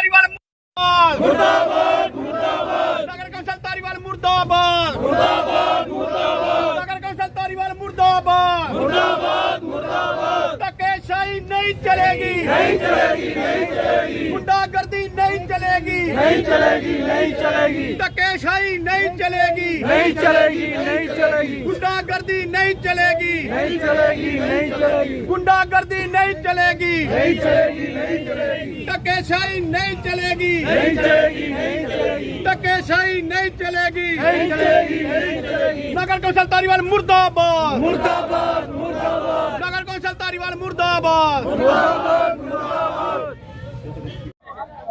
ਧਾਰੀਵਾਲ ਮੁਰਦਾਬਾਦ। ਮੁਰਦਾਬਾਦ ਨਗਰ ਕੌਂਸਲ ਧਾਰੀਵਾਲ ਮੁਰਦਾਬਾਦ। ਮੁਰਦਾਬਾਦ ਮੁਰਦਾਬਾਦ। ਨਗਰ ਕੌਂਸਲ ਧਾਰੀਵਾਲ ਮੁਰਦਾਬਾਦ। ਮੁਰਦਾਬਾਦ ਮੁਰਦਾਬਾਦ। ਧੱਕੇਸ਼ਾਹੀ ਨਹੀਂ ਚਲੇਗੀ। ਨਹੀਂ ਚਲੇਗੀ ਨਹੀਂ ਚਲੇਗੀ। ਗੁੰਡਾਗਰਦੀ ਨਹੀਂ ਚਲੇਗੀ ਨਹੀਂ ਚਲੇਗੀ ਨਹੀਂ ਚਲੇਗੀ ਧੱਕੇਸ਼ਾਹੀ ਨਹੀਂ ਚਲੇਗੀ ਨਹੀਂ ਚਲੇਗੀ ਨਹੀਂ ਚਲੇਗੀ ਗੁੰਡਾਗਰਦੀ ਨਹੀਂ ਚਲੇਗੀ ਨਹੀਂ ਚਲੇਗੀ ਨਹੀਂ ਚਲੇਗੀ ਗੁੰਡਾਗਰਦੀ ਨਹੀਂ ਚਲੇਗੀ ਨਹੀਂ ਚਲੇਗੀ ਨਹੀਂ ਚਲੇਗੀ ਧੱਕੇਸ਼ਾਹੀ ਨਹੀਂ ਚਲੇਗੀ ਨਹੀਂ ਚਲੇਗੀ ਨਹੀਂ ਚਲੇਗੀ ਧੱਕੇਸ਼ਾਹੀ ਨਹੀਂ ਚਲੇਗੀ ਨਹੀਂ ਚਲੇਗੀ ਨਹੀਂ ਚਲੇਗੀ ਨਗਰ ਕੌਂਸਲ ਧਾਰੀਵਾਲ ਮੁਰਦਾਬਾਦ ਮੁਰਦਾਬਾਦ ਮੁਰਦਾਬਾਦ ਨਗਰ ਕੌਂਸਲ ਧਾਰੀਵਾਲ ਮੁਰਦਾਬਾਦ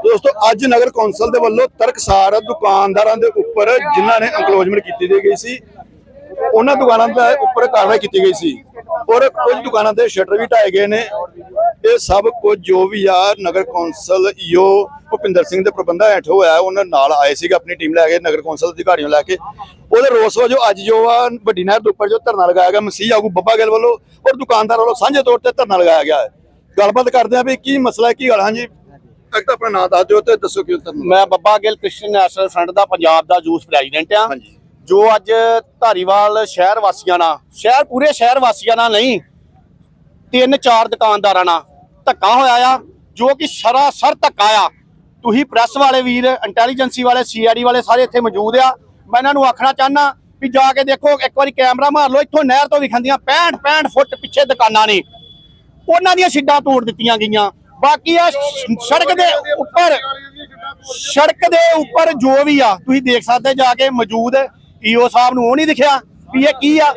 ਦੋਸਤੋ, ਅੱਜ ਨਗਰ ਕੌਂਸਲ ਦੇ ਵੱਲੋਂ ਤਰਕਸਾਰ ਦੁਕਾਨਦਾਰਾਂ ਦੇ ਉੱਪਰ ਜਿਨ੍ਹਾਂ ਨੇ ਐਨਕਲੋਜਮੈਂਟ ਕੀਤੀ ਗਈ ਸੀ, ਉਹਨਾਂ ਦੁਕਾਨਾਂ ਦੇ ਉੱਪਰ ਕਾਰਵਾਈ ਕੀਤੀ ਗਈ ਸੀ। ਔਰ ਕੁਝ ਦੁਕਾਨਾਂ ਦੇ ਸ਼ਟਰ ਵੀ ਢਾਏ ਗਏ ਨੇ। ਇਹ ਸਭ ਕੁਝ ਜੋ ਵੀ ਆ, ਨਗਰ ਕੌਂਸਲ ਈਓ ਭੁਪਿੰਦਰ ਸਿੰਘ ਦੇ ਪ੍ਰਬੰਧਾ ਹੇਠ ਹੋਇਆ, ਉਹਨਾਂ ਨਾਲ ਆਏ ਸੀਗੇ, ਆਪਣੀ ਟੀਮ ਲੈ ਕੇ, ਨਗਰ ਕੌਂਸਲ ਅਧਿਕਾਰੀਆਂ ਲੈ ਕੇ। ਉਹਦੇ ਰੋਸ ਵਜੋਂ ਅੱਜ ਜੋ ਆ, ਵੱਡੀ ਨਹਿਰ ਦੇ ਉੱਪਰ ਜੋ ਧਰਨਾ ਲਗਾਇਆ ਗਿਆ, ਮਸੀਹ ਆਗੂ ਬੱਬਾ ਗਿੱਲ ਵੱਲੋਂ, ਔਰ ਦੁਕਾਨਦਾਰ ਵੱਲੋਂ ਸਾਂਝੇ ਤੌਰ ਤੇ ਧਰਨਾ ਲਗਾਇਆ ਗਿਆ। ਗੱਲਬਾਤ ਕਰਦੇ ਆ ਵੀ ਕੀ ਮਸਲਾ ਕੀ ਗੱਲ ਹਾਂਜੀ ਇੱਕ ਤਾਂ ਆਪਣਾ ਨਾਮ ਦੱਸ ਦਿਓ ਤੇ ਦੱਸੋ ਕਿਉਂ ਧਰਨਾ ਮੈਂ Babba Gill Christian National Front ਦਾ ਪੰਜਾਬ ਦਾ ਜੂਸ ਪ੍ਰੈਜ਼ੀਡੈਂਟ ਆ ਜੋ ਅੱਜ ਧਾਰੀਵਾਲ ਸ਼ਹਿਰ ਵਾਸੀਆਂ ਨਾਲ ਸ਼ਹਿਰ ਪੂਰੇ ਸ਼ਹਿਰ ਵਾਸੀਆਂ ਨਾਲ ਨਹੀਂ ਤਿੰਨ ਚਾਰ ਦੁਕਾਨਦਾਰਾਂ ਨਾਲ ਧੱਕਾ ਹੋਇਆ ਆ ਜੋ ਕਿ ਸਰਾਸਰ ਧੱਕਾ ਆ। ਤੁਸੀਂ ਪ੍ਰੈਸ ਵਾਲੇ ਵੀਰ ਇੰਟੈਲੀਜੈਂਸੀ ਵਾਲੇ ਸੀਆਈਡੀ ਵਾਲੇ ਸਾਰੇ ਇੱਥੇ ਮੌਜੂਦ ਆ। ਮੈਂ ਇਹਨਾਂ ਨੂੰ ਆਖਣਾ ਚਾਹਨਾ ਵੀ ਜਾ ਕੇ ਦੇਖੋ ਇੱਕ ਵਾਰੀ ਕੈਮਰਾ ਮਾਰ ਲਓ ਇੱਥੋਂ ਨਹਿਰ ਤੋਂ ਵਿਖੰਦੀਆਂ 65 65 ਫੁੱਟ ਪਿੱਛੇ ਦੁਕਾਨਾਂ ਨੇ। ਉਹਨਾਂ ਦੀਆਂ ਛਿੱਡਾਂ ਤੋੜ ਦਿੱਤੀਆਂ ਗਈਆਂ। ਬਾਕੀ ਆ ਸੜਕ ਦੇ ਉੱਪਰ, ਸੜਕ ਦੇ ਉੱਪਰ ਜੋ ਵੀ ਆ, ਤੁਸੀਂ ਦੇਖ ਸਕਦੇ ਜਾ ਕੇ ਮੌਜੂਦ ਈਓ ਸਾਹਿਬ ਨੂੰ ਉਹ ਨਹੀਂ ਦਿਖਿਆ ਵੀ ਇਹ ਕੀ ਆ।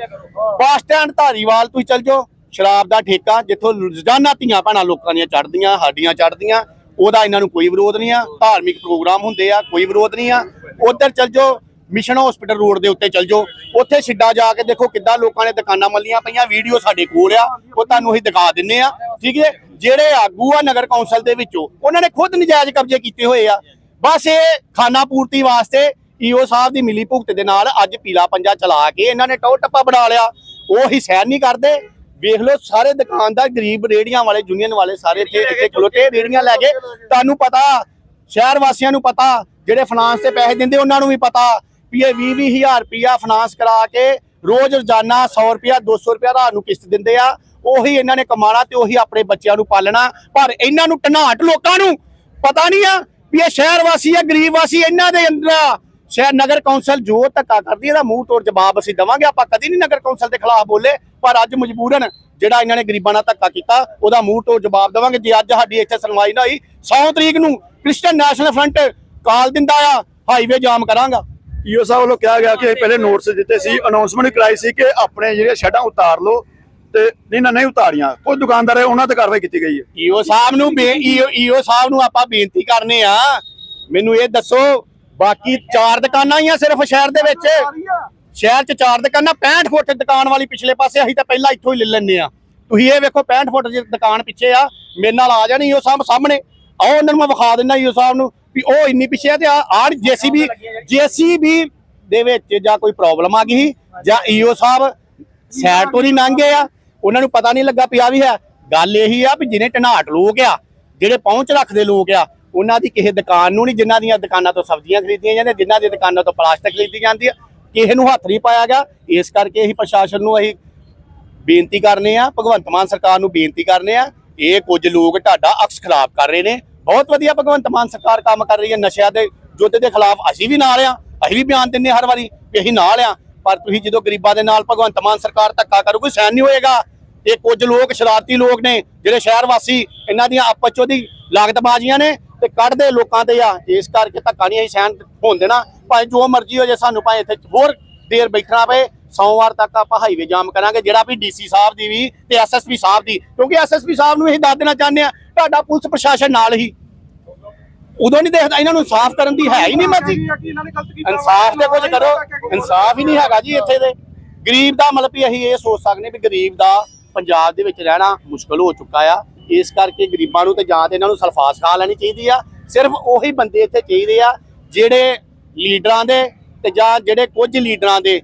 ਬੱਸ ਸਟੈਂਡ ਧਾਰੀਵਾਲ, ਤੁਸੀਂ ਚੱਲ ਜਾਓ, ਸ਼ਰਾਬ ਦਾ ਠੇਕਾ ਜਿੱਥੋਂ ਰੋਜ਼ਾਨਾ ਧੀਆਂ ਭੈਣਾਂ ਲੋਕਾਂ ਦੀਆਂ ਚੜਦੀਆਂ ਸਾਡੀਆਂ ਚੜਦੀਆਂ ਉਹਦਾ ਇਹਨਾਂ ਨੂੰ ਕੋਈ ਵਿਰੋਧ ਨਹੀਂ ਆ। ਧਾਰਮਿਕ ਪ੍ਰੋਗਰਾਮ ਹੁੰਦੇ ਆ, ਕੋਈ ਵਿਰੋਧ ਨਹੀਂ ਆ। ਉਧਰ ਚੱਲ ਜਾਓ ਮਿਸ਼ਨ ਹਸਪੀਟਲ ਰੋਡ ਦੇ ਉੱਤੇ ਚੱਲ ਜਾਓ। ਉੱਥੇ ਸਿੱਧਾ ਜਾ ਕੇ ਦੇਖੋ ਕਿੱਦਾਂ ਲੋਕਾਂ ਨੇ ਦੁਕਾਨਾਂ ਮੱਲੀਆਂ ਪਈਆਂ, ਵੀਡੀਓ ਸਾਡੇ ਕੋਲ ਆ, ਉਹ ਤੁਹਾਨੂੰ ਅਸੀਂ ਦਿਖਾ ਦਿੰਨੇ ਆ, ਠੀਕ ਹੈ? ਜਿਹੜੇ ਆਗੂ ਆ ਨਗਰ ਕੌਂਸਲ ਦੇ ਵਿੱਚੋਂ, ਉਹਨਾਂ ਨੇ ਖੁਦ ਨਜਾਇਜ਼ ਕਬਜ਼ੇ ਕੀਤੇ ਹੋਏ ਆ। ਬਸ ਇਹ ਖਾਨਾ ਪੂਰਤੀ ਵਾਸਤੇ ਈਓ ਸਾਹਿਬ ਦੀ ਮਿਲੀ ਭੁਗਤ ਦੇ ਨਾਲ ਅੱਜ ਪੀਲਾ ਪੰਜਾ ਚਲਾ ਕੇ ਇਹਨਾਂ ਨੇ ਟੌਰ ਟੱਪਾ ਬਣਾ ਲਿਆ। ਉਹ ਹੀ ਸਹਿਨ ਨਹੀਂ ਕਰਦੇ। ਵੇਖ ਲਓ ਸਾਰੇ ਦੁਕਾਨਦਾਰ, ਗਰੀਬ ਰੇੜੀਆਂ ਵਾਲੇ ਯੂਨੀਅਨ ਵਾਲੇ ਸਾਰੇ ਇੱਥੇ ਇੱਥੇ ਖਲੋਤੇ ਰੇੜੀਆਂ ਲੈ ਕੇ। ਤੁਹਾਨੂੰ ਪਤਾ, ਸ਼ਹਿਰ ਵਾਸੀਆਂ ਨੂੰ ਪਤਾ, ਜਿਹੜੇ ਫਾਈਨਾਂਸ ਤੇ ਪੈਸੇ ਦਿੰਦੇ ਉਹਨਾਂ ਨੂੰ ਵੀ ਪਤਾ। ਵੀ ਇਹ 20 ਵੀਹ ਹਜ਼ਾਰ ਰੁਪਇਆ ਫਾਈਨਾਂਸ ਕਰਾ ਕੇ ਰੋਜ਼ ਰੋਜ਼ਾਨਾ 100 ਰੁਪਇਆ 200 ਰੁਪਇਆ ਰਾਤ ਨੂੰ ਕਿਸ਼ਤ ਦਿੰਦੇ ਆ। ਉਹੀ ਇਹਨਾਂ ਨੇ ਕਮਾਣਾ ਤੇ ਉਹੀ ਆਪਣੇ ਬੱਚਿਆਂ ਨੂੰ ਪਾਲਣਾ। ਪਰ ਇਹਨਾਂ ਨੂੰ ਟਨਾਟ ਲੋਕਾਂ ਨੂੰ। ਪਤਾ ਨਹੀਂ ਆ ਵੀ ਇਹ ਸ਼ਹਿਰ ਵਾਸੀ ਆ, ਗਰੀਬ ਵਾਸੀ ਇਹਨਾਂ ਦੇ ਅੰਦਰ ਸ਼ਹਿਰ ਨਗਰ ਕੌਂਸਲ ਜੋ ਧੱਕਾ ਕਰਦੀ ਇਹਦਾ ਮੂੰਹ ਤੋੜ ਜਵਾਬ ਅਸੀਂ ਦਵਾਂਗੇ। ਆਪਾਂ ਕਦੀ ਨਹੀਂ ਨਗਰ ਕੌਂਸਲ ਦੇ ਖਿਲਾਫ ਬੋਲੇ, ਪਰ ਅੱਜ ਮਜਬੂਰਨ ਜਿਹੜਾ ਇਹਨਾਂ ਨੇ ਗਰੀਬਾਂ ਨਾਲ ਧੱਕਾ ਕੀਤਾ, ਉਹਦਾ ਮੂੰਹ ਤੋੜ ਜਵਾਬ ਦਵਾਂਗੇ। ਜੇ ਅੱਜ ਸਾਡੀ ਇੱਥੇ ਸੁਣਵਾਈ ਨਾ ਹੋਈ 100 ਤਰੀਕ ਨੂੰ ਕ੍ਰਿਸਚੀਅਨ ਨੈਸ਼ਨਲ ਫਰੰਟ ਕਾਲ ਦਿੰਦਾ ਆ ਹਾਈਵੇ ਜਾਮ ਕਰਾਂਗਾ। ਈਓ ਸਾਹਿਬ ਵੱਲੋਂ ਕਿਹਾ ਗਿਆ ਕਿ ਪਹਿਲੇ ਨੋਟਿਸ ਦਿੱਤੇ ਸੀ ਅਨਾਉਂਸਮੈਂਟ ਕਰਾਈ ਸੀ ਕਿ ਆਪਣੇ ਜਿਹੜੇ ਸ਼ੈਡਾਂ ਉਤਾਰ ਲਓ ਤੇ ਨਹੀਂ ਨਾ ਨਹੀਂ ਉਤਾਰੀਆਂ। ਕੁਝ ਦੁਕਾਨਦਾਰ ਹੈ ਉਹਨਾਂ ਤੇ ਕਾਰਵਾਈ ਕੀਤੀ ਗਈ ਹੈ। ਈਓ ਸਾਹਿਬ ਨੂੰ ਈਓ ਈਓ ਸਾਹਿਬ ਨੂੰ ਆਪਾਂ ਬੇਨਤੀ ਕਰਨੇ ਆ। ਮੈਨੂੰ ਇਹ ਦੱਸੋ ਬਾਕੀ ਚਾਰ ਦੁਕਾਨਾਂ ਹੀ ਆ ਸਿਰਫ ਸ਼ਹਿਰ ਦੇ ਵਿੱਚ? ਸ਼ਹਿਰ 'ਚ ਚਾਰ ਦੁਕਾਨਾਂ 65 ਫੁੱਟ ਦੁਕਾਨ ਵਾਲੀ ਪਿਛਲੇ ਪਾਸੇ ਅਸੀਂ ਤਾਂ ਪਹਿਲਾਂ ਇੱਥੋਂ ਹੀ ਲੈ ਲੈਣੇ ਆ। ਤੁਸੀਂ ਇਹ ਵੇਖੋ 65 ਫੁੱਟ ਦੀ ਦੁਕਾਨ ਪਿੱਛੇ ਆ। ਮੇਰੇ ਨਾਲ ਆ ਜਾਣੀ ਈਓ ਸਾਹਿਬ ਸਾਹਮਣੇ। ਆਓ ਉਹਨਾਂ ਨੂੰ ਮੈਂ ਵਿਖਾ ਦਿੰਦਾ ਈਓ ਸਾਹਿਬ ਨੂੰ ਵੀ ਉਹ ਇੰਨੀ ਪਿੱਛੇ ਆ ਤੇ ਆ ਆਹ ਜੀਸੀਬੀ ਜੀਸੀਬੀ ਦੇ ਵਿੱਚ ਜਾਂ ਕੋਈ ਪ੍ਰੋਬਲਮ ਆ ਗਈ ਸੀ, ਜਾਂ ਈਓ ਸਾਹਿਬ ਸਾਈਡ ਤੋਂ ਨਹੀਂ ਲੰਘ ਆ ਉਹਨਾਂ ਨੂੰ ਪਤਾ ਨਹੀਂ ਲੱਗਾ ਪਿਆ ਵੀ ਹੈ। ਗੱਲ ਇਹੀ ਆ ਵੀ ਜਿਹਨੇ ਢਨਾਟ ਲੋਕ ਆ ਜਿਹੜੇ ਪਹੁੰਚ ਰੱਖਦੇ ਲੋਕ ਆ ਉਹਨਾਂ ਦੀ ਕਿਸੇ ਦੁਕਾਨ ਨੂੰ ਨਹੀਂ ਜਿਨ੍ਹਾਂ ਦੀਆਂ ਦੁਕਾਨਾਂ ਤੋਂ ਸਬਜ਼ੀਆਂ ਖਰੀਦੀਆਂ ਜਾਂਦੀਆਂ ਜਿਨ੍ਹਾਂ ਦੀਆਂ ਦੁਕਾਨਾਂ ਤੋਂ ਪਲਾਸਟਿਕ ਖਰੀਦੀ ਜਾਂਦੀ ਆ ਕਿਸੇ ਨੂੰ ਹੱਥ ਨਹੀਂ ਪਾਇਆ ਗਿਆ। ਇਸ ਕਰਕੇ ਅਸੀਂ ਪ੍ਰਸ਼ਾਸਨ ਨੂੰ ਅਸੀਂ ਬੇਨਤੀ ਕਰਨੇ ਆ ਭਗਵੰਤ ਮਾਨ ਸਰਕਾਰ ਨੂੰ ਬੇਨਤੀ ਕਰਨੇ ਆ ਇਹ ਕੁਝ ਲੋਕ ਤੁਹਾਡਾ ਅਕਸ ਖਿਲਾਫ ਕਰ ਰਹੇ ਨੇ। ਬਹੁਤ ਵਧੀਆ ਭਗਵੰਤ ਮਾਨ ਸਰਕਾਰ ਕੰਮ ਕਰ ਰਹੀ ਹੈ ਨਸ਼ਿਆਂ ਦੇ ਯੁੱਧ ਦੇ ਖਿਲਾਫ। ਅਸੀਂ ਵੀ ਨਾਲ ਆ ਅਸੀਂ ਵੀ ਬਿਆਨ ਦਿੰਨੇ ਹਰ ਵਾਰੀ ਵੀ ਅਸੀਂ ਨਾਲ ਆ ਪਰ ਤੁਸੀਂ ਜਦੋਂ ਗਰੀਬਾਂ ਦੇ ਨਾਲ ਭਗਵੰਤ ਮਾਨ ਸਰਕਾਰ ਧੱਕਾ ਕਰੂਗੀ ਸਹਿਣ ਨਹੀਂ ਹੋਏਗਾ। ਇਹ ਕੁਝ ਲੋਕ, ਸ਼ਰਾਰਤੀ ਲੋਕ ਨੇ, ਜਿਹੜੇ ਸ਼ਹਿਰ ਵਾਸੀ, ਇਹਨਾਂ ਦੀਆਂ ਆਪਸ ਚੋਂ ਦੀ ਲਾਗਤਬਾਜ਼ੀਆਂ ਨੇ ਤੇ ਕੱਢਦੇ ਲੋਕਾਂ ਤੇ ਆ। ਇਸ ਕਰਕੇ ਧੱਕਾ ਨਹੀਂ ਅਸੀਂ ਸਹਿਣ ਹੋਣ ਦੇਣਾ। ਭਾਵੇਂ ਜੋ ਮਰਜ਼ੀ ਹੋ ਜੇ ਸਾਨੂੰ ਭਾਵੇਂ ਇੱਥੇ ਹੋਰ ਦੇਰ ਬੈਠਣਾ ਪਏ। ਸੋਮਵਾਰ ਤੱਕ ਆਪਾਂ ਹਾਈਵੇ ਜਾਮ ਕਰਾਂਗੇ, ਜਿਹੜਾ ਵੀ ਡੀਸੀ ਸਾਹਿਬ ਦੀ ਵੀ ਤੇ ਐਸਐਸਪੀ ਸਾਹਿਬ ਦੀ। ਕਿਉਂਕਿ ਐਸਐਸਪੀ ਸਾਹਿਬ ਨੂੰ ਇਹ ਦੱਸ ਦੇਣਾ ਚਾਹੁੰਦੇ ਆ, ਤੁਹਾਡਾ ਪੁਲਿਸ ਪ੍ਰਸ਼ਾਸਨ ਨਾਲ ਹੀ। ਉਦੋਂ ਨਹੀਂ ਦੇਖਦਾ, ਇਹਨਾਂ ਨੂੰ ਇਨਸਾਫ ਕਰਨ ਦੀ ਹੈ ਹੀ ਨਹੀਂ ਮਰਜ਼ੀ। ਇਨਸਾਫ ਦੇ ਕੁਝ ਕਰੋ, ਇਨਸਾਫ ਹੀ ਨਹੀਂ ਹੈਗਾ ਜੀ ਇੱਥੇ ਦੇ। ਗਰੀਬ ਦਾ ਮਤਲਬ ਵੀ ਅਸੀਂ ਇਹ ਸੋਚ ਸਕਦੇ ਵੀ ਗਰੀਬ ਦਾ ਪੰਜਾਬ ਦੇ ਵਿੱਚ ਰਹਿਣਾ ਮੁਸ਼ਕਲ ਹੋ ਚੁੱਕਾ ਆ। ਇਸ ਕਰਕੇ ਗਰੀਬਾਂ ਨੂੰ ਤੇ ਜਾਂ ਤੇ ਇਹਨਾਂ ਨੂੰ ਸਲਫਾਸ ਖਾ ਲੈਣੀ ਚਾਹੀਦੀ ਆ। ਸਿਰਫ ਉਹੀ ਬੰਦੇ ਇੱਥੇ ਚਾਹੀਦੇ ਆ, ਜਿਹੜੇ ਲੀਡਰਾਂ ਦੇ ਤੇ ਜਾਂ ਜਿਹੜੇ ਕੁਝ ਲੀਡਰਾਂ ਦੇ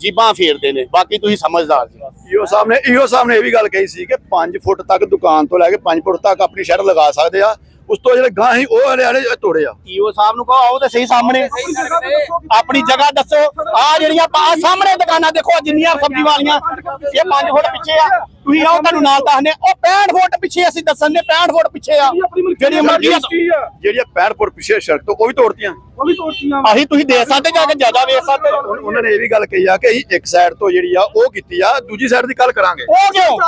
ਜੀਬਾਂ ਫੇਰਦੇ ਨੇ, ਬਾਕੀ ਤੁਸੀਂ ਸਮਝਦਾਰ ਜੀ। ਈਓ ਸਾਹਿਬ ਨੇ ਈਓ ਸਾਹਿਬ ਨੇ ਇਹ ਵੀ ਗੱਲ ਕਹੀ ਸੀ ਕਿ 5 ਫੁੱਟ ਤੱਕ ਦੁਕਾਨ ਤੋਂ ਲੈ ਕੇ 5 ਫੁੱਟ ਤੱਕ ਆਪਣੀ ਸ਼ਹਿਰ ਲਗਾ ਸਕਦੇ ਆ। ਉਸ ਤੋਂ ਜਿਹੜੇ ਗਾਂ ਸੀ ਉਹ ਵਾਲੇ ਤੋੜੇ ਆ। ਈਓ ਸਾਹਿਬ ਨੂੰ ਕਹੋ ਆਓ ਤੇ ਸਹੀ ਸਾਹਮਣੇ। ਆਪਣੀ ਜਗ੍ਹਾ ਦੱਸੋ। ਆ ਜਿਹੜੀਆਂ ਆ ਸਾਹਮਣੇ ਦੁਕਾਨਾਂ ਦੇਖੋ ਆਹ ਜਿੰਨੀਆਂ ਸਬਜ਼ੀ ਵਾਲੀਆਂ ਇਹ 5 ਫੁੱਟ ਪਿੱਛੇ ਆ। ਤੁਸੀਂ ਆਓ ਤੁਹਾਨੂੰ ਨਾਲ ਦੱਸਨੇ ਉਹ 65 ਫੁੱਟ ਪਿੱਛੇ ਅਸੀਂ ਦੱਸਣ ਦੇ 65 ਫੁੱਟ ਪਿੱਛੇ ਆ। ਜਿਹੜੀ ਮਰਜ਼ੀ ਜਿਹੜੀਆਂ 65 ਫੁੱਟ ਪਿੱਛੇ ਸੜਕ ਤੋਂ ਉਹ ਵੀ ਤੋੜਤੀਆਂ। ਅਸੀਂ ਤੁਸੀਂ ਦੇ ਸਕਦੇ ਜਾ ਕੇ ਜ਼ਿਆਦਾ ਵੇਚ ਸਕਦੇ? ਉਹਨਾਂ ਨੇ ਇਹ ਵੀ ਗੱਲ ਕਹੀ ਆ ਕਿ ਅਸੀਂ ਇੱਕ ਸਾਈਡ ਤੋਂ ਜਿਹੜੀ ਆ ਉਹ ਕੀਤੀ ਆ ਦੂਜੀ ਸਾਈਡ ਦੀ ਗੱਲ ਕਰਾਂਗੇ। ਉਹ ਕਿਉਂ?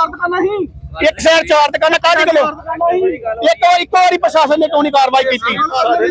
ਇੱਕ ਸਾਈਡ ਚਾਰ ਦੁਕਾਨਾਂ ਕਾਹਦੀ ਗੱਲੋਂ ਇੱਕ ਵਾਰ ਇੱਕੋ ਵਾਰੀ ਪ੍ਰਸ਼ਾਸਨ ਨੇ ਕਿਉਂ ਨਹੀਂ ਕਾਰਵਾਈ ਕੀਤੀ?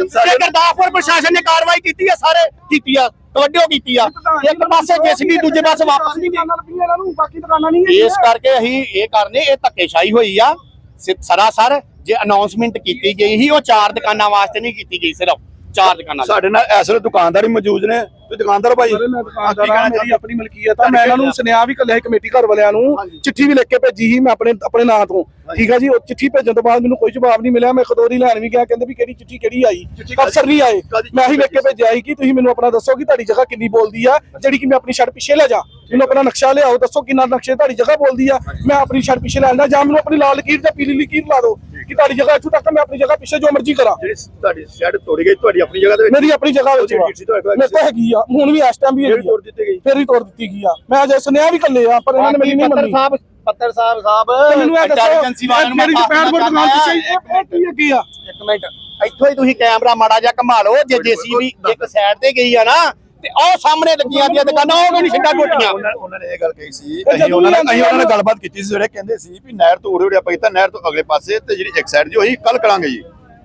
ਤੇ ਗੁਰਦਾਸਪੁਰ ਪ੍ਰਸ਼ਾਸਨ ਨੇ ਕਾਰਵਾਈ ਕੀਤੀ ਆ ਸਾਰੇ ਕੀਤੀ ਆ ਤਵੱਡੋ ਕੀਤੀ ਆ। ਇੱਕ ਪਾਸੇ ਜੇਸੀਬੀ ਦੂਜੇ ਪਾਸੇ ਵਾਪਸ ਨਹੀਂ ਗਈ ਬਾਕੀ ਦੁਕਾਨਾਂ ਨਹੀਂ ਇਸ ਕਰਕੇ ਅਸੀਂ ਇਹ ਕਰਨੇ ਇਹ ਧੱਕੇਸ਼ਾਹੀ ਹੋਈ ਆ ਸਰਾਸਰ ਜੇ ਅਨਾਉਂਸਮੈਂਟ ਕੀਤੀ ਗਈ ਸੀ ਉਹ ਚਾਰ ਦੁਕਾਨਾਂ ਵਾਸਤੇ ਨਹੀਂ ਕੀਤੀ ਗਈ ਸਿਰਫ ਚਾਰ ਦੁਕਾਨਾਂ। ਸਾਡੇ ਨਾਲ ਇਸ ਵੇਲੇ ਦੁਕਾਨਦਾਰ ਹੀ ਮੌਜੂਦ ਨੇ। ਤੇ ਦੁਕਾਨਦਾਰ ਭਾਈ। ਸਰ ਮੈਂ ਦੁਕਾਨਦਾਰ ਹਾਂ ਮੇਰੀ ਆਪਣੀ ਮਲਕੀਅਤ ਆ। ਮੈਂ ਇਹਨਾਂ ਨੂੰ ਸੁਨੇਹਾ ਵੀ ਕੱਲਿਆ ਕਮੇਟੀ ਘਰ ਵਾਲਿਆਂ ਨੂੰ ਚਿੱਠੀ ਵੀ ਲਿਖ ਕੇ ਭੇਜੀ ਸੀ ਮੈਂ ਆਪਣੇ ਆਪਣੇ ਨਾਂ ਤੋਂ। ਠੀਕ ਆ ਜੀ ਉਹ ਚਿੱਠੀ ਭੇਜਣ ਤੋਂ ਬਾਅਦ ਮੈਨੂੰ ਕੋਈ ਜਵਾਬ ਨਹੀਂ ਮਿਲਿਆ। ਮੈਂ ਖਦੋਰੀ ਲੈਣ ਵੀ ਗਿਆ ਕਹਿੰਦੇ ਵੀ ਕਿਹੜੀ ਚਿੱਠੀ ਕਿਹੜੀ ਆਈ। ਅਫਸਰ ਨਹੀਂ ਆਏ। ਮੈਂ ਹੀ ਲਿਖ ਕੇ ਭੇਜਿਆ ਸੀ ਕਿ ਤੁਸੀਂ ਮੈਨੂੰ ਆਪਣਾ ਦੱਸੋ ਕਿ ਤੁਹਾਡੀ ਜਗ੍ਹਾ ਕਿੰਨੀ ਬੋਲਦੀ ਆ ਜਿਹੜੀ ਕਿ ਮੈਂ ਆਪਣੀ ਛੜ ਪਿੱਛੇ ਲੈ ਜਾ। ਮੈਨੂੰ ਆਪਣਾ ਨਕਸ਼ਾ ਲਿਆਓ ਦੱਸੋ ਕਿੰਨਾ ਨਕਸ਼ੇ ਤੁਹਾਡੀ ਜਗ੍ਹਾ ਬੋਲਦੀ ਆ। ਮੈਂ ਆਪਣੀ ਛੜ ਪਿੱਛੇ ਲੈਣ ਜਾਂ ਮੈਨੂੰ ਆਪਣੀ ਲਾਲ ਲਕੀਰ ਜਾਂ ਪੀਲੀ ਲਕੀਰ ਲਾ ਦਿਓ ਕਿ ਤੁਹਾਡੀ ਜਗ੍ਹਾ ਇੱਥੋਂ ਤੱਕ ਮੈਂ ਆਪਣੀ ਜਗ੍ਹਾ ਪਿੱਛੇ ਜੋ ਮਰਜ਼ੀ ਕਰਾਂ। ਜਿਹੜੀ ਤੁਹਾਡੀ ਸ਼ੈਡ ਤੋੜੀ ਗਈ ਤੁਹਾਡੀ ਆਪਣੀ ਜਗ੍ਹਾ ਦੇ ਵਿੱਚ ਮੇਰੀ ਆਪਣੀ ਜਗ੍ਹਾ ਵਿੱਚ ਮੇਰੇ ਕੋਲ ਹੈਗੀ ਆ ਹੁਣ ਵੀ ਇਸ ਟਾਈਮ ਵੀ ਹੈਗੀ ਆ। ਤੋੜ ਦਿੱਤੀ ਗਈ। ਫਿਰ ਹੀ ਤੋੜ ਦਿੱਤੀ ਗਈ ਆ। ਮੈਂ ਅਜੇ ਸੁਨੇਹਾ ਵੀ ਕੱਲੇ ਆ ਪਰ ਇਹਨਾਂ ਨੇ ਮੇਰੀ ਨਹੀਂ ਪੱਤਰ ਮੰਨੀ। ਸਾਹਿਬ ਪੱਤਰ ਸਾਹਿਬ ਸਾਹਿਬ ਮੈਨੂੰ ਇਹ ਦੱਸੋ ਇੰਟੈਲੀਜੈਂਸੀ ਵਾਲਿਆਂ ਨੂੰ ਮੈਂ ਮੇਰੀ ਪਾਸ ਪੈਰ ਫੁੱਟ ਕਰਨਾ ਦੁਕਾਨ ਹੈ। ਪਿੱਛੇ ਇਹ ਇਹ ਕੀ ਅੱਗੇ ਆ? ਇੱਕ ਮਿੰਟ ਇੱਥੋਂ ਹੀ ਤੁਸੀਂ ਕੈਮਰਾ ਮਾੜਾ ਜਿਹਾ ਘੁਮਾ ਲਓ ਜੇ ਜੇਸੀਬੀ ਇੱਕ ਸਾਈਡ ਤੇ ਗਈ ਆ ਨਾ ਤੇ ਉਹ ਸਾਹਮਣੇ ਲੱਗੀਆਂ ਦੀਆਂ ਦੁਕਾਨਾਂ ਉਹ ਵੀ ਨਹੀਂ ਛੱਡਾ ਟੁੱਟੀਆਂ। ਉਹਨਾਂ ਨੇ ਇਹ ਗੱਲ ਕਹੀ ਸੀ ਇਹ ਅਸੀਂ ਉਹਨਾਂ ਨਾਲ ਅਸੀਂ ਉਹਨਾਂ ਨਾਲ ਗੱਲਬਾਤ ਕੀਤੀ ਸੀ ਜਿਹੜੇ ਕਹਿੰਦੇ ਸੀ ਵੀ ਨਹਿਰ ਤੋਂ ਉਰੇ ਉਰੇ ਆਪਾਂ ਕੀਤਾ ਨਹਿਰ ਤੋਂ ਅਗਲੇ ਪਾਸੇ ਤੇ ਜਿਹੜੀ ਇੱਕ ਸਾਈਡ ਦੀ ਉਹੀ ਕੱਲ ਕਰਾਂਗੇ ਜੀ।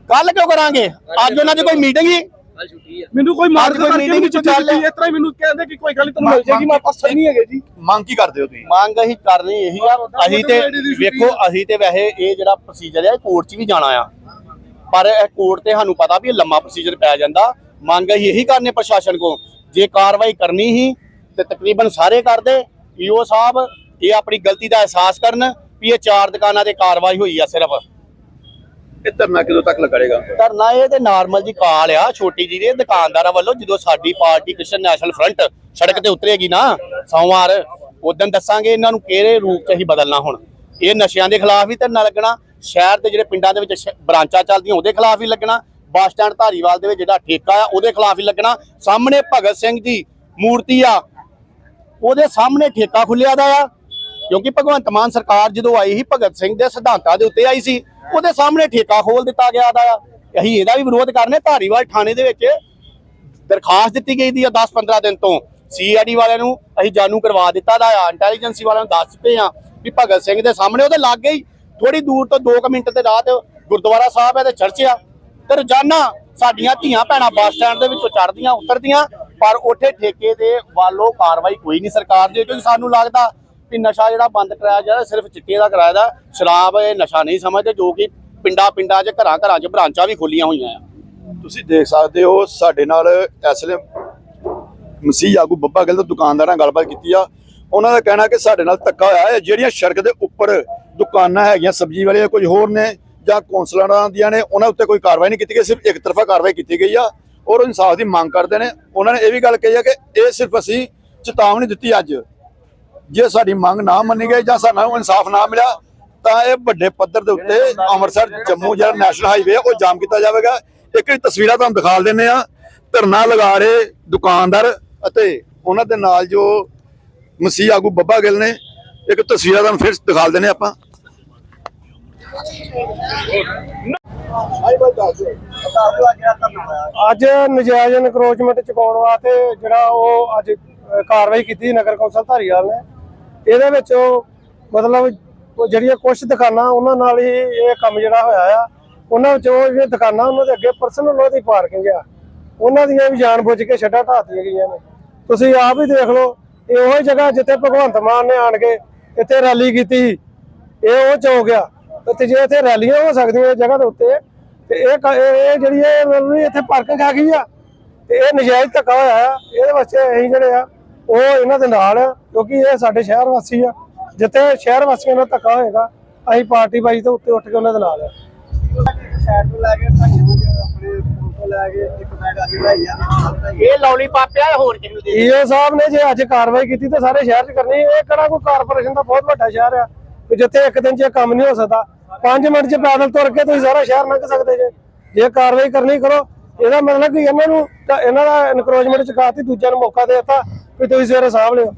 ਕੱਲ ਕਿਉਂ ਕਰਾਂਗੇ? ਅੱਜ ਉਹਨਾਂ ਦੀ ਕੋਈ ਮੀਟਿੰਗ ਹੀ ਮੈਨੂੰ ਕੋਈ ਮਾਰ ਕੋਈ ਨਹੀਂ ਚ ਚੱਲ ਇਸ ਤਰ੍ਹਾਂ ਮੈਨੂੰ ਕਹਿੰਦੇ ਕਿ ਕੋਈ ਗੱਲ ਨਹੀਂ ਤੁਹਾਨੂੰ ਮਿਲ ਜਾਏਗੀ ਮੈਂ ਪਾਸੇ ਨਹੀਂ ਹੈਗੇ ਜੀ। ਮੰਗ ਕੀ ਕਰਦੇ ਹੋ ਤੁਸੀਂ? ਮੰਗ ਅਸੀਂ ਕਰਨੀ ਇਹੀ ਆ। ਅਸੀਂ ਤੇ ਵੇਖੋ ਅਸੀਂ ਤੇ ਵੈਸੇ ਇਹ ਜਿਹੜਾ ਪ੍ਰੋਸੀਜਰ ਹੈ ਕੋਰਟ 'ਚ ਵੀ ਜਾਣਾ ਆ। ਪਰ ਇਹ ਕੋਰਟ ਤੇ ਸਾਨੂੰ ਪਤਾ ਵੀ ਇਹ ਲੰਮਾ ਪ੍ਰੋਸੀਜਰ ਪੈ ਜਾਂਦਾ। ਮੰਗ ਅਸੀਂ ਇਹੀ ਕਰਨੇ ਪ੍ਰਸ਼ਾਸਨ ਕੋ ਜੇ ਕਾਰਵਾਈ ਕਰਨੀ ਹੀ ਤੇ ਤਕਰੀਬਨ ਸਾਰੇ ਕਰਦੇ। ਈਓ ਸਾਹਿਬ ਇਹ ਆਪਣੀ ਗਲਤੀ ਦਾ ਅਹਿਸਾਸ ਕਰਨ ਵੀ ਇਹ ਚਾਰ ਦੁਕਾਨਾਂ ਤੇ ਕਾਰਵਾਈ ਹੋਈ ਆ ਸਿਰਫ। ਇਹ ਧਰਨਾ ਕਦੋਂ ਤੱਕ ਲੱਗੇਗਾ ਧਰਨਾ ਇਹ ਤੇ ਨਾਰਮਲ ਜੀ ਕਾਲ ਆ, ਛੋਟੀ ਜੀ ਦੇ, ਦੁਕਾਨਦਾਰਾਂ ਵੱਲੋਂ ਜਦੋਂ ਸਾਡੀ ਪਾਰਟੀ ਕ੍ਰਿਸਚਨ ਨੈਸ਼ਨਲ ਫਰੰਟ ਸੜਕ ਤੇ ਉਤਰੇਗੀ ਨਾ, ਸੋਮਵਾਰ ਉਦੋਂ ਦੱਸਾਂਗੇ ਇਹਨਾਂ ਨੂੰ ਕਿਹੜੇ ਰੂਪ 'ਚ ਅਸੀਂ ਬਦਲਣਾ ਹੁਣ। ਇਹ ਨਸ਼ਿਆਂ ਦੇ ਖਿਲਾਫ ਵੀ ਧਰਨਾ ਲੱਗਣਾ, ਸ਼ਹਿਰ ਦੇ ਜਿਹੜੇ ਪਿੰਡਾਂ ਦੇ ਵਿੱਚ ਬ੍ਰਾਂਚਾਂ ਚੱਲਦੀਆਂ ਉਹਦੇ ਖਿਲਾਫ ਵੀ ਲੱਗਣਾ, ਬੱਸ ਸਟੈਂਡ ਧਾਰੀਵਾਲ ਦੇ ਵਿੱਚ ਜਿਹੜਾ ਠੇਕਾ ਆ ਉਹਦੇ ਖਿਲਾਫ ਹੀ ਲੱਗਣਾ, ਸਾਹਮਣੇ ਭਗਤ ਸਿੰਘ ਦੀ ਮੂਰਤੀ ਆ, ਉਹਦੇ ਸਾਹਮਣੇ ਠੇਕਾ ਖੁੱਲਿਆ ਦਾ ਆ ਕਿਉਂਕਿ ਭਗਵੰਤ ਮਾਨ ਸਰਕਾਰ ਜਦੋਂ ਆਈ ਸੀ, ਭਗਤ ਸਿੰਘ ਦੇ ਸਿਧਾਂਤਾਂ ਦੇ ਉੱਤੇ ਆਈ ਸੀ, ਉਹਦੇ ਸਾਹਮਣੇ ਠੇਕਾ ਖੋਲ ਦਿੱਤਾ ਗਿਆ ਦਾ। ਅਸੀਂ ਇਹਦਾ ਵੀ ਵਿਰੋਧ ਕਰਨੇ, ਧਾਰੀਵਾਲ ਥਾਣੇ ਦੇ ਵਿੱਚ ਦਰਖਾਸਤ ਦਿੱਤੀ ਗਈ ਦੀ ਆ 10-15 ਦਿਨ ਤੋਂ। ਸੀਆਈਡੀ ਵਾਲਿਆਂ ਨੂੰ ਅਸੀਂ ਜਾਣੂ ਕਰਵਾ ਦਿੱਤਾ ਦਾ ਆ ਇੰਟੈਲੀਜੈਂਸੀ ਵਾਲਿਆਂ ਨੂੰ ਦੱਸ ਚੁੱਕੇ ਆ ਵੀ ਭਗਤ ਸਿੰਘ ਦੇ ਸਾਹਮਣੇ ਉਹਦੇ ਲਾਗੇ ਹੀ ਥੋੜੀ ਦੂਰ ਤੋਂ 2 ਮਿੰਟ ਦੇ ਰਾਤ ਗੁਰਦੁਆਰਾ ਸਾਹਿਬ ਹੈ ਤੇ ਚਰਚ ਆ ਤੇ ਰੋਜ਼ਾਨਾ ਸਾਡੀਆਂ ਧੀਆਂ ਭੈਣਾਂ ਬੱਸ ਸਟੈਂਡ ਦੇ ਵਿੱਚੋਂ ਚੜਦੀਆਂ ਉਤਰਦੀਆਂ, ਪਰ ਉੱਥੇ ਠੇਕੇ ਦੇ ਵੱਲੋਂ ਕਾਰਵਾਈ ਕੋਈ ਨਹੀਂ ਸਰਕਾਰ ਦੀ ਕਿਉਂਕਿ ਸਾਨੂੰ ਲੱਗਦਾ ਵੀ ਨਸ਼ਾ ਜਿਹੜਾ ਬੰਦ ਕਰਾਇਆ ਜਾ ਸਿਰਫ ਚਿੱਟੇ ਦਾ ਕਰਾਇਆ ਦਾ, ਸ਼ਰਾਬ ਇਹ ਨਸ਼ਾ ਨਹੀਂ ਸਮਝਦੇ, ਜੋ ਕਿ ਪਿੰਡਾਂ ਪਿੰਡਾਂ 'ਚ, ਘਰਾਂ ਘਰਾਂ 'ਚ ਬ੍ਰਾਂਚਾਂ ਵੀ ਖੋਲੀਆਂ ਹੋਈਆਂ ਆ। ਤੁਸੀਂ ਦੇਖ ਸਕਦੇ ਹੋ, ਸਾਡੇ ਨਾਲ ਇਸ ਵੇਲੇ ਮਸੀਹ ਆਗੂ ਬੱਬਾ ਗਿੱਲ ਤੋਂ ਦੁਕਾਨਦਾਰਾਂ ਨਾਲ ਗੱਲਬਾਤ ਕੀਤੀ ਆ। ਉਹਨਾਂ ਦਾ ਕਹਿਣਾ ਕਿ ਸਾਡੇ ਨਾਲ ਧੱਕਾ ਹੋਇਆ ਹੈ, ਜਿਹੜੀਆਂ ਸੜਕ ਦੇ ਉੱਪਰ ਦੁਕਾਨਾਂ ਹੈਗੀਆਂ, ਸਬਜ਼ੀ ਵਾਲੀਆਂ, ਕੁਝ ਹੋਰ ਨੇ, ਜਾਂ ਕੌਂਸਲਰਾਂ ਦੀਆਂ ਨੇ, ਉਹਨਾਂ ਉੱਤੇ ਕੋਈ ਕਾਰਵਾਈ ਨਹੀਂ ਕੀਤੀ ਗਈ, ਸਿਰਫ ਇੱਕ ਤਰਫਾ ਕਾਰਵਾਈ ਕੀਤੀ ਗਈ ਆ। ਔਰ ਇਨਸਾਫ ਦੀ ਮੰਗ ਕਰਦੇ ਨੇ। ਉਹਨਾਂ ਨੇ ਇਹ ਵੀ ਗੱਲ ਕਹੀ ਆ ਕਿ ਇਹ ਸਿਰਫ ਅਸੀਂ ਚੇਤਾਵਨੀ ਦਿੱਤੀ ਅੱਜ। ਜੇ ਸਾਡੀ ਮੰਗ ਨਾ ਮੰਨੀ ਗਈ ਜਾਂ ਸਾਨੂੰ ਇਨਸਾਫ ਨਾ ਮਿਲਿਆ, ਤਾਂ ਇਹ ਵੱਡੇ ਪੱਧਰ ਦੇ ਉੱਤੇ ਅੰਮ੍ਰਿਤਸਰ, ਜੰਮੂ ਜਿਹੜਾ ਨੈਸ਼ਨਲ ਹਾਈਵੇ ਉਹ ਜਾਮ ਕੀਤਾ ਜਾਵੇਗਾ। ਇੱਕ ਤਸਵੀਰਾਂ ਤੁਹਾਨੂੰ ਦਿਖਾ ਦਿੰਨੇ ਆ ਧਰਨਾ ਲਗਾ ਰਹੇ ਦੁਕਾਨਦਾਰ ਅਤੇ ਉਹਨਾਂ ਦੇ ਨਾਲ ਜੋ ਮਸੀਹ ਆਗੂ ਬੱਬਾ ਗਿੱਲ ਨੇ, ਇੱਕ ਤਸਵੀਰਾਂ ਤੁਹਾਨੂੰ ਫਿਰ ਦਿਖਾ ਦਿੰਨੇ ਆਪਾਂ। ਅੱਜ ਨਜਾਇਜ਼ ਇਨਕਰੋਚਮੈਂਟ ਚੁਕਾਉਣ ਵਾਸਤੇ ਜਿਹੜਾ ਉਹ ਅੱਜ ਕਾਰਵਾਈ ਕੀਤੀ ਨਗਰ ਕੌਂਸਲ ਧਾਰੀਵਾਲ ਨੇ। ਇਹਦੇ ਵਿੱਚ ਉਹ ਮਤਲਬ ਜਿਹੜੀਆਂ ਕੁਝ ਦੁਕਾਨਾਂ ਉਹਨਾਂ ਨਾਲ ਹੀ ਇਹ ਕੰਮ ਜਿਹੜਾ ਹੋਇਆ ਆ, ਉਹਨਾਂ ਵਿੱਚੋਂ ਜਿਹੜੀਆਂ ਦੁਕਾਨਾਂ ਉਹਨਾਂ ਦੇ ਅੱਗੇ ਪਰਸਨਲ ਉਹਦੀ ਪਾਰਕਿੰਗ ਆ। ਉਹਨਾਂ ਦੀਆਂ ਵੀ ਜਾਣ ਬੁੱਝ ਕੇ ਛੱਡਾਂ ਢਾਤੀਆਂ ਗਈਆਂ ਨੇ। ਤੁਸੀਂ ਆਪ ਹੀ ਦੇਖ ਲਓ, ਇਹ ਉਹ ਜਗ੍ਹਾ ਜਿੱਥੇ ਭਗਵੰਤ ਮਾਨ ਨੇ ਆਣ ਕੇ ਇੱਥੇ ਰੈਲੀ ਕੀਤੀ ਸੀ। ਇਹ ਉਹ ਚੌਕ ਆ ਤੇ ਜੇ ਇੱਥੇ ਰੈਲੀਆਂ ਹੋ ਸਕਦੀਆਂ ਇਸ ਜਗ੍ਹਾ ਦੇ ਉੱਤੇ, ਤੇ ਇਹ ਕ- ਇਹ ਜਿਹੜੀ ਇਹ ਇੱਥੇ ਪਾਰਕਿੰਗ ਹੈਗੀ ਆ, ਤੇ ਇਹ ਨਜਾਇਜ਼ ਧੱਕਾ ਹੋਇਆ ਆ। ਇਹਦੇ ਵਾਸਤੇ ਅਸੀਂ ਜਿਹੜੇ ਆ ਉਹ ਇਹਨਾਂ ਦੇ ਨਾਲ ਆ ਕਿਉਂਕਿ ਇਹ ਸਾਡੇ ਸ਼ਹਿਰ ਵਾਸੀ ਆ। ਜਿੱਥੇ ਸ਼ਹਿਰ ਵਾਸੀਆਂ ਨਾਲ ਧੱਕਾ ਹੋਏਗਾ ਅਸੀਂ ਪਾਰਟੀ ਬਾਈ ਤੋਂ ਉੱਤੇ ਉੱਠ ਕੇ ਉਹਨਾਂ ਦੇ ਨਾਲ ਆ। ਇਹ ਲੌਲੀਪਾਪ ਆ ਹੋਰ ਕਿਸੇ ਨੂੰ ਦੇ ਈਓ ਸਾਹਿਬ ਨੇ ਜੇ ਅੱਜ ਕਾਰਵਾਈ ਕੀਤੀ ਤਾਂ ਸਾਰੇ ਸ਼ਹਿਰ 'ਚ ਕਰਨੀ ਇਹ ਕਿਹੜਾ ਕੋਈ ਕਾਰਪੋਰੇਸ਼ਨ ਦਾ ਬਹੁਤ ਵੱਡਾ ਸ਼ਹਿਰ ਆ ਕਿ ਜਿੱਥੇ ਇੱਕ ਦਿਨ 'ਚ ਇਹ ਕੰਮ ਨਹੀਂ ਹੋ ਸਕਦਾ। 5 ਮਿੰਟ 'ਚ ਪੈਦਲ ਤੁਰ ਕੇ ਤੁਸੀਂ ਸਾਰਾ ਸ਼ਹਿਰ ਲੰਘ ਸਕਦੇ ਜੇ। ਜੇ ਕਾਰਵਾਈ ਕਰਨੀ ਕਰੋ ਇਹਦਾ ਮਤਲਬ ਕਿ ਇਹਨਾਂ ਨੂੰ ਇਹਨਾਂ ਦਾ ਇਨਕਰੋਚਮੈਂਟ ਚੁਕਾਤੀ ਦੂਜਿਆਂ ਨੂੰ ਮੌਕਾ ਦੇ ਦਿੱਤਾ। ਵੀ ਤੁਸੀਂ ਸਵੇਰੇ ਸਾਂਭ ਲਿਓ।